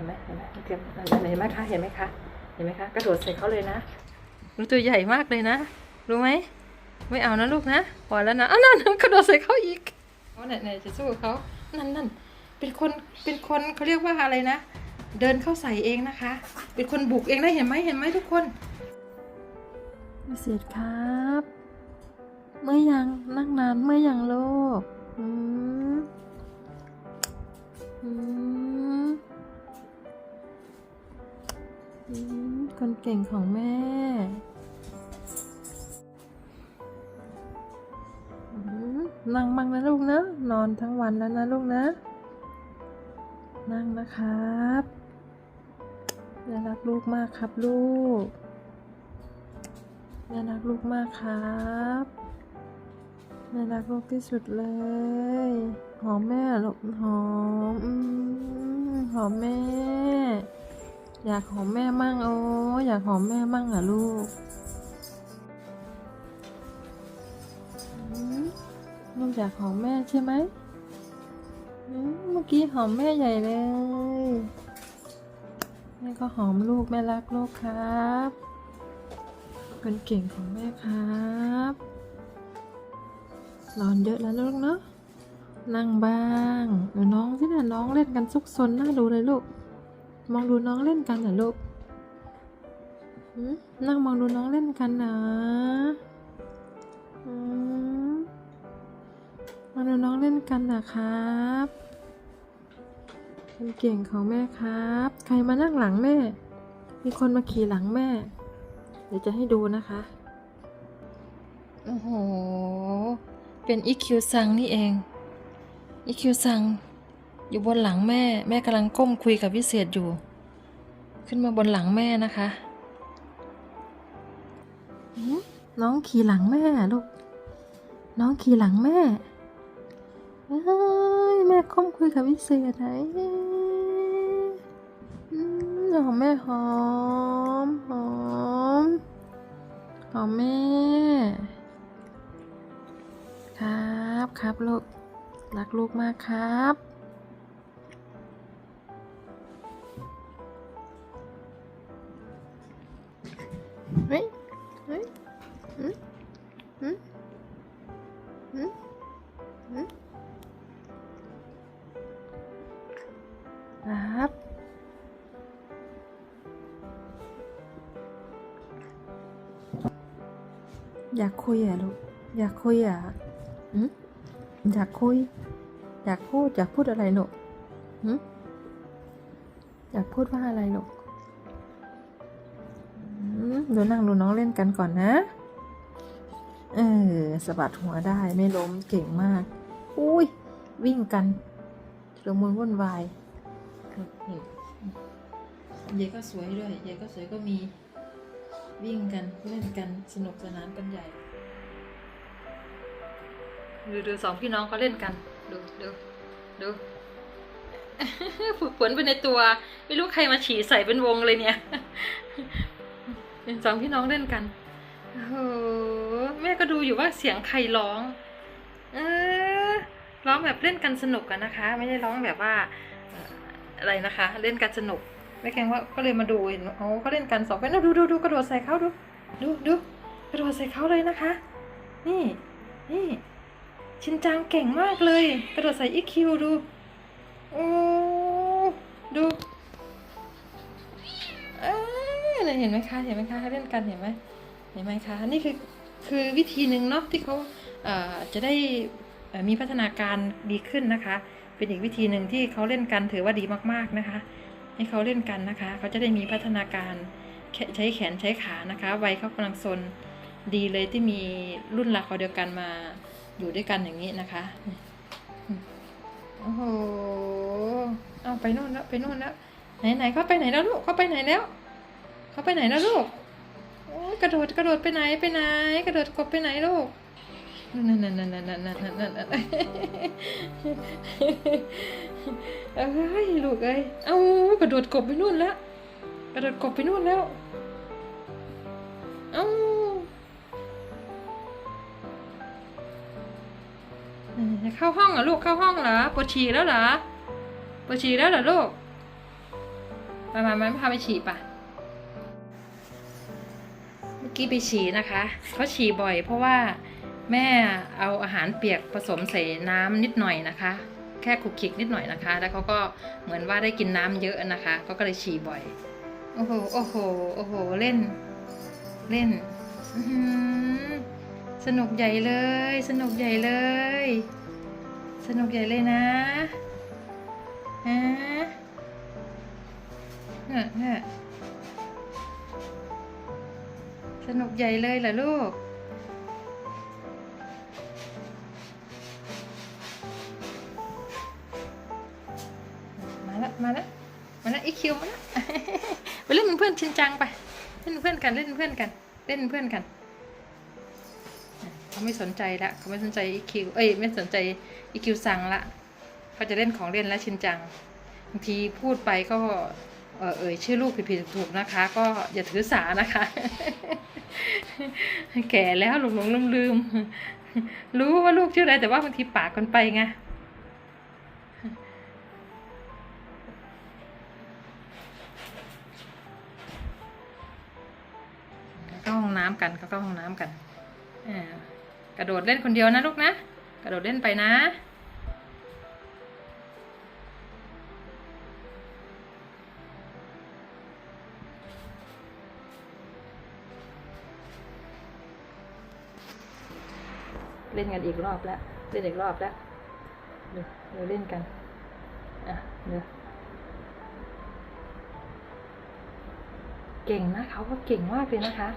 ห็นไหมเห็นไหมเตรียมเห็นไหมคะเห็นไหมคะเห็นไหมคะกระโดดใส่เขาเลยนะรู้ตัวใหญ่มากเลยนะ รู้ไหมไม่เอานะลูกนะพอแล้วนะอ้าวนั่นนั่นกระโดดใส่เขาอีกเขาไหนไหนจะสู้เขานั่นนั่นเป็นคนเป็นคนเขาเรียกว่าอะไรนะ เดินเข้าใส่เองนะคะ เป็นคนบุกเองนะเห็นไหมเห็นไหมทุกคนเสียดครับ เมื่อยังนั่งนานเมื่อยังโลกอืมอืม คนเก่งของแม่ นั่งบ้างนะลูกนะ นอนทั้งวันแล้วนะลูกนะ นั่งนะครับแม่รักลูกมากครับลูกแม่รักลูกมากครับแม่รักลูกที่สุดเลย หอมแม่ลูกหอมหอมแม่ อยากหอมแม่มั่งโอ้อยากหอมแม่มั่งอะลูกลูกอยากหอมแม่ใช่ไหมเมื่อกี้หอมแม่ใหญ่เลยแม่ก็หอมลูกแม่รักลูกครับเป็นเก่งของแม่ครับนอนเยอะแล้วลูกเนาะนั่งบ้างดูน้องที่น่ะน้องเล่นกันซุกซนน่าดูเลยลูก มองดูน้องเล่นกันเหรอลูกนั่งมองดูน้องเล่นกันนะมมาดูน้องเล่นกันนะครับคนเก่งของแม่ครับ ใครมานั่งหลังแม่ มีคนมาขี่หลังแม่ เดี๋ยวจะให้ดูนะคะ โอ้โห เป็นอีคิวซังนี่เองอีคิวซัง อยู่บนหลังแม่ แม่กำลังก้มคุยกับวิเศษอยู่ ขึ้นมาบนหลังแม่นะคะน้องขี่หลังแม่ลูก น้องขี่หลังแม่แม่ก้มคุยกับวิเศษไหนหอมแม่หอมหอมหอมแม่ ครับครับลูกรักลูกมากครับ เฮ้ยเฮ้ยหืมหืมหืมหืมครับอยากคุยอะลูกอยากคุยอะหืมอยากคุย อยากพูด อยากพูดอะไรลูกหืมอยากพูดว่าอะไรลู ดูนั่งดูน้องเล่นกันก่อนนะ เออสะบัดหัวได้ไม่ล้มเก่งมาก อุ้ย วิ่งกันชุลมุนวุ่นวายเยก็สวยด้วยเยก็สวยก็มีวิ่งกันเล่นกันสนุกสนานกันใหญ่ ดูดูสองพี่น้องเขาเล่นกัน ดูดูดูฝึกฝนไปในตัว ไม่รู้ใครมาฉี่ใส่เป็นวงเลยเนี่ย สองพี่น้องเล่นกันโอ้โหแม่ก็ดูอยู่ว่าเสียงใครร้อง เออร้องแบบเล่นกันสนุกกันนะคะ ไม่ได้ร้องแบบว่าเอ่ออะไรนะคะ เล่นกันสนุกแม่แกงว่าก็เลยมาดูเห็นโอ้เขาเล่นกันสองคนดูดูดูกระโดดใส่เขาดูดูดูกระโดดใส่เขาเลยนะคะ นี่นี่ชินจังเก่งมากเลย กระโดดใส่อีคิวดูโอ้ดู เนี่ยเห็นไหมคะเห็นไหมคะเขาเล่นกันเห็นไหมเห็นไหมคะนี่คือคือวิธีหนึ่งเนาะที่เขาเอ่อจะได้มีพัฒนาการดีขึ้นนะคะ เป็นอีกวิธีหนึ่งที่เขาเล่นกันถือว่าดีมากๆนะคะ ให้เขาเล่นกันนะคะ เขาจะได้มีพัฒนาการใช้แขนใช้ขานะคะวัยเขากำลังซนดีเลยที่มีรุ่นราวเดียวกันมาอยู่ด้วยกันอย่างนี้นะคะโอ้โหเอาไปนู่นแล้วไปนู่นแล้วไหนไหนเขาไปไหนแล้วลูกเขาไปไหนแล้ว เขาไปไหนนะลูกกระโดดกระโดดไปไหนไปไหน กระโดดกบไปไหนลูกนั่นนั่นนั่นนั่นนั่นนั่นนั่นเอ้ยลูกเอ้ยเอากระโดดกบไปนู่นแล้วกระโดดกบไปนู่นแล้วเอาเข้าห้องเหรอลูกเข้าห้องเหรอปวดฉี่แล้วเหรอปวดฉี่แล้วเหรอลูกมามามาพาไปฉี่ปะ กี้ไปฉี่นะคะเขาฉี่บ่อย เพราะว่าแม่เอาอาหารเปียกผสมใส่น้ำนิดหน่อยนะคะ แค่คุกคิกนิดหน่อยนะคะ แล้วเขาก็เหมือนว่าได้กินน้ำเยอะนะคะเขาก็เลยฉี่บ่อยโอ้โหโอ้โหโอ้โหเล่น เล่นสนุกใหญ่เลย สนุกใหญ่เลย สนุกใหญ่เลยนะฮะเนี่เน่ นุกใหญ่เลยเหรอลูก มาละมาละมาละอีคิวมาละไปเล่นเพื่อนชินจังไป เล่นเพื่อนกันเล่นเพื่อนกัน เล่นเป็นเพื่อนกันเขาไม่สนใจละเขาไม่สนใจอีคิวเอ้ยไม่สนใจอีคิวสั่งละเขาจะเล่นของเล่นและชินจังบางทีพูดไปก็ เออเอ่ยชื่อลูกผิดๆถูกๆนะคะ ก็อย่าถือสานะคะ แก่แล้วหลงหลงลืมลืมๆรู้ว่าลูกชื่ออะไรแต่ว่าบางทีปากกันไปไงเข้าห้องน้ำกันเขาเข้าห้องน้ำกันอ่ากระโดดเล่นคนเดียวนะลูกนะ กระโดดเล่นไปนะ เล่นกันอีกรอบแล้ว เล่นอีกรอบแล้วเดี๋ยวเล่นกัน อะเดี๋ยวเก่งนะเขาก็เก่งมากเลยนะคะ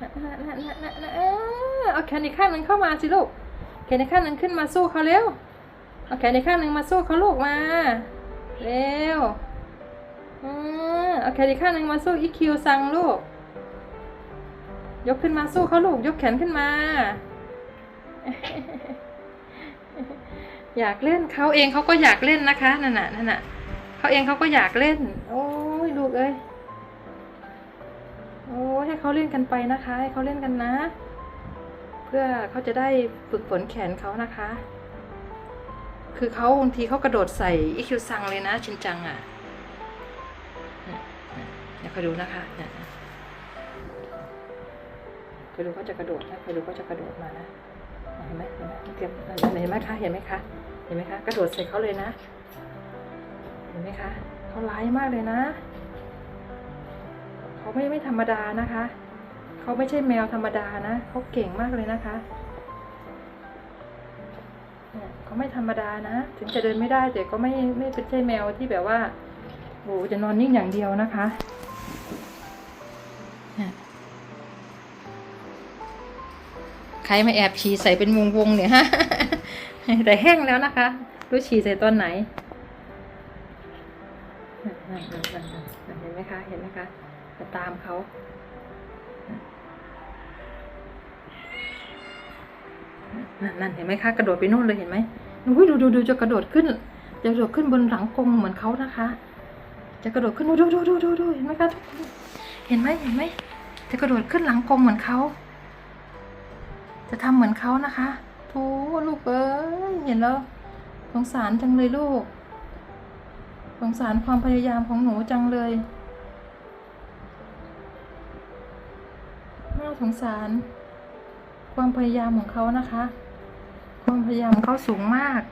น่ะน่ะน่ะน่ะน่ะน่ะเอเอาแขนอีกข้างหนึ่งเข้ามาสิลูก แขนอีกข้างหนึ่งขึ้นมาสู้เขาเร็ว เอาแขนอีกข้างหนึ่งมาสู้เขาลูกมา เร็วอืมเอาแขนอีกข้างหนึ่งมาสู้อีคิวซังลูก ยกขึ้นมาสู้เขาลูก ยกแขนขึ้นมา อยากเล่นเขาเองเขาก็อยากเล่นนะคะนั่นน่ะนั่นน่ะเขาเองเขาก็อยากเล่น โอ้ยลูกเอ้ยโอ้ให้เขาเล่นกันไปนะคะ ให้เขาเล่นกันนะ เพื่อเขาจะได้ฝึกฝนแขนเขานะคะ คือเขาบางทีเขากระโดดใส่อีคิวซังเลยนะชินจังอะเนี่ยเนี่ยเดี๋ยวคอยดูนะคะเนี่ยคอยดูเขาจะกระโดดนะคอยดูเขาจะกระโดดมานะ เห็นไหมเห็นไหมเก็บเห็นไหมคะ เห็นไหมคะ เห็นไหมคะ กระโดดใส่เขาเลยนะ เห็นไหมคะ เขาร้ายมากเลยนะ เขาไม่ไม่ธรรมดานะคะ เขาไม่ใช่แมวธรรมดานะ เขาเก่งมากเลยนะคะเนี่ยเขาไม่ธรรมดานะ ถึงจะเดินไม่ได้แต่ก็ไม่ไม่เป็นใช่แมวที่แบบว่าโอ้จะนอนนิ่งอย่างเดียวนะคะ ใครมาแอบฉี่ใส่เป็นวงวงๆเนี่ยฮะ แต่แห้งแล้วนะคะรู้ฉี่ใส่ตอนไหน เห็นไหมคะ เห็นไหมคะจะตามเขานั่นนั่นเห็นไหมคะ กระโดดไปโน่นเลยเห็นไหมดูดูดูจะกระโดดขึ้น จะกระโดดขึ้นบนหลังกงเหมือนเขานะคะ จะกระโดดขึ้นดูดูดูดูดูเห็นไหมคะเห็นไหมเห็นไหมจะกระโดดขึ้นหลังกงเหมือนเขา จะทำเหมือนเขานะคะโธ่ลูกเอ้ยเห็นแล้วสงสารจังเลยลูก สงสารความพยายามของหนูจังเลยน่าสงสาร ความพยายามของเขานะคะ ความพยายามเขาสูงมาก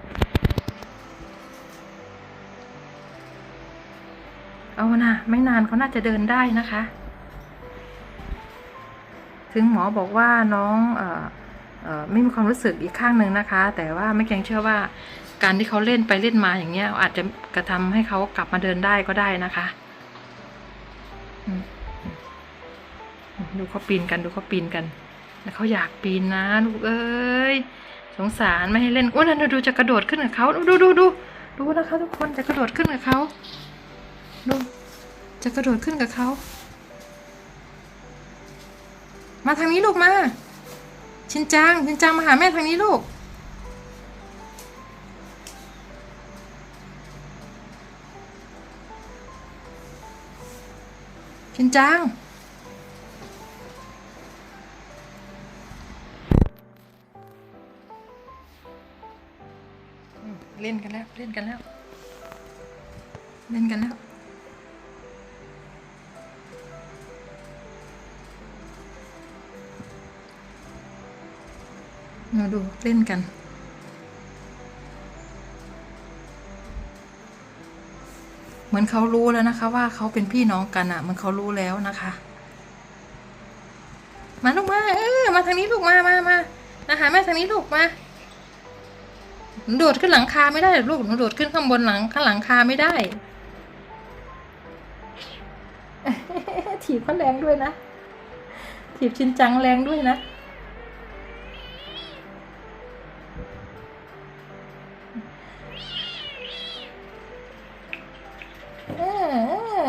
เอานะไม่นานเขาน่าจะเดินได้นะคะ ถึงหมอบอกว่าน้องเออเออ ไม่มีความรู้สึกอีกข้างหนึ่งนะคะ แต่ว่าไม่เกรงเชื่อว่าการที่เขาเล่นไปเล่นมาอย่างเงี้ย อาจจะกระทำให้เขากลับมาเดินได้ก็ได้นะคะดูเขาปีนกันดูเขาปีนกัน แล้วเขาอยากปีนนะลูกเอ้ยสงสารไม่ให้เล่นโอ้นั่นดูดูจะกระโดดขึ้นกับเขาดูดูดูดูนะคะทุกคนจะกระโดดขึ้นกับเขาดูจะกระโดดขึ้นกับเขามาทางนี้ลูกมา ชินจัง ชินจังมาหาแม่ทางนี้ลูก ชินจัง เล่นกันแล้ว เล่นกันแล้ว เล่นกันแล้ว มาดูเล่นกัน เหมือนเขารู้แล้วนะคะ ว่าเขาเป็นพี่น้องกันอะ่ะ มันเขารู้แล้วนะคะ มาลูกมา เออ มาทางนี้ลูกมามามาอาหารแม่ทางนี้ลูกมาหนูโดดขึ้นหลังคาไม่ได้ลูกหนูโดดขึ้นข้างบนหลังข้างหลังคาไม่ได้ถีบเขาแรงด้วยนะ ถีบชินจังแรงด้วยนะ เออเอ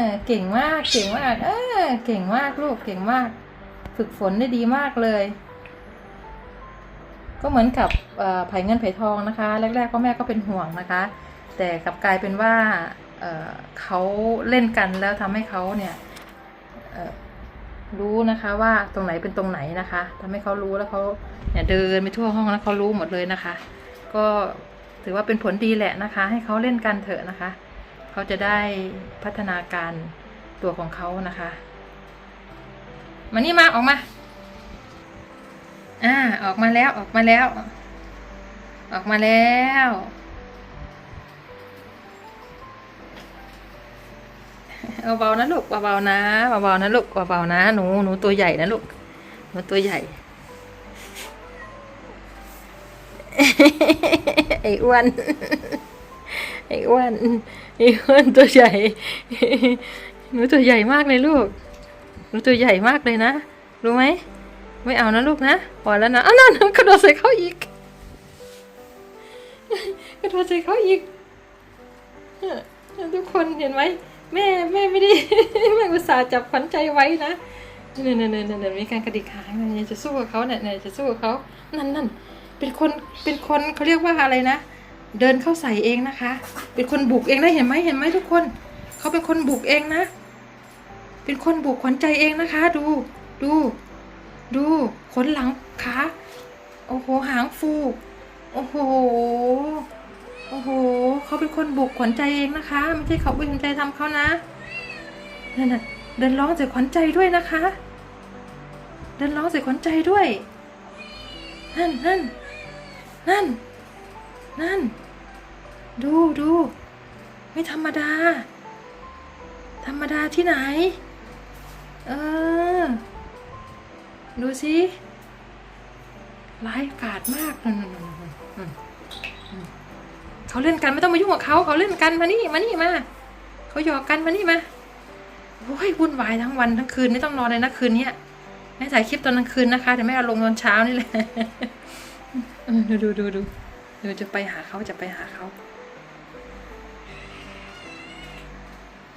อเก่งมากเก่งมากเออเก่งมากลูกเก่งมาก ฝึกฝนได้ดีมากเลย ก็เหมือนกับไผ่เงินไผ่ทองนะคะ แรก ๆ พ่อแม่ก็เป็นห่วงนะคะ แต่กลับกลายเป็นว่าเเขาเล่นกันแล้วทำให้เขาเนี่ยรู้นะคะว่าตรงไหนเป็นตรงไหนนะคะทำให้เขารู้แล้วเขาเนี่ยเดินไปทั่วห้องแล้วเขารู้หมดเลยนะคะ ก็ถือว่าเป็นผลดีแหละนะคะ ให้เขาเล่นกันเถอะนะคะ เขาจะได้พัฒนาการตัวของเขานะคะมานี่มาออกมา อ่า ออกมาแล้วออกมาแล้ว ออกมาแล้ว เบาๆนะลูกเบาๆนะเบาๆนะลูกเบาๆนะ หนูหนูตัวใหญ่นะลูกหนูตัวใหญ่ ไอ้อ้วนไอ้อ้วน ไอ้อ้วนตัวใหญ่ หนูตัวใหญ่มากเลยลูก หนูตัวใหญ่มากเลยนะ รู้ไหม ไม่เอานะลูกนะพอแล้วนะอ้าวนั่นกระโดดใส่เขาอีก กระโดดใส่เขาอีกทุกคนเห็นไหมแม่แม่ไม่ได้แม่อุตส่าห์จับขวัญใจไว้นะเนี่ยเนี่ยเนี่ยเนี่ยมีการกระดิกหางเนี่ยจะสู้กับเขาเนี่ยเนี่ยจะสู้กับเขานั่นนั่นเป็นคนเป็นคนเขาเรียกว่าอะไรนะ เดินเข้าใส่เองนะคะ เป็นคนบุกเองนะเห็นไหมเห็นไหมทุกคน เขาเป็นคนบุกเองนะ เป็นคนบุกขวัญใจเองนะคะ ดู ดู ดูขนหลังขาโอ้โหหางฟู โอ้โห โอ้โห เขาเป็นคนบุกขวัญใจเองนะคะ ไม่ใช่เขาเป็นใจทำเขานะนั่นน่ะเดินร้องใส่ขวัญใจด้วยนะคะ เดินร้องใส่ขวัญใจด้วย นั่นนั่นนั่นนั่น ดูดูไม่ธรรมดา ธรรมดาที่ไหน เออ ดูสิร้ายกาจมากนเขาเล่นกันไม่ต้องมายุ่งกับเขาเขาเล่นกันมานี่มานี่มาเขาหยอกกันมานี่มาโอ้ยวุ่นวายทั้งวันทั้งคืนไม่ต้องนอนเลยนะคืนเนี้ยแม่ถ่ายคลิปตอนกลางคืนนะคะแต่แม่เอาลงตอนเช้านี่แหละดูดูดูดูเดี๋ยวจะไปหาเขาจะไปหาเขา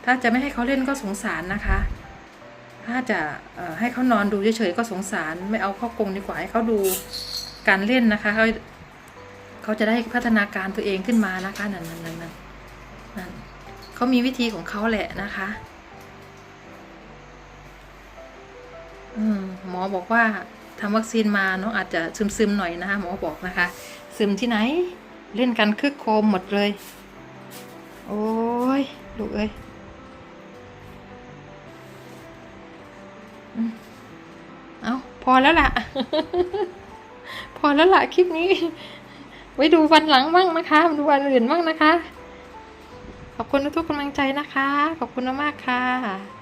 ถ้าจะไม่ให้เขาเล่นก็สงสารนะคะ ถ้าจะให้เขานอนดูเฉยๆก็สงสาร ไม่เอาเข้ากรงดีกว่าให้เขาดูการเล่นนะคะเขาเขาจะได้พัฒนาการตัวเองขึ้นมานะคะนั่นนั่นนั่นนั่นเขามีวิธีของเขาแหละนะคะอืมหมอบอกว่าทำวัคซีนมาเนาะอาจจะซึมๆหน่อยนะคะหมอบอกนะคะ ซึมที่ไหนเล่นกันคึกโคมหมดเลย โอ้ยลูกเอ้ย พอแล้วล่ะ พอแล้วล่ะคลิปนี้ ไว้ดูวันหลังบ้างนะคะ ดูวันอื่นบ้างนะคะ ขอบคุณทุกกำลังใจนะคะ ขอบคุณมากๆค่ะ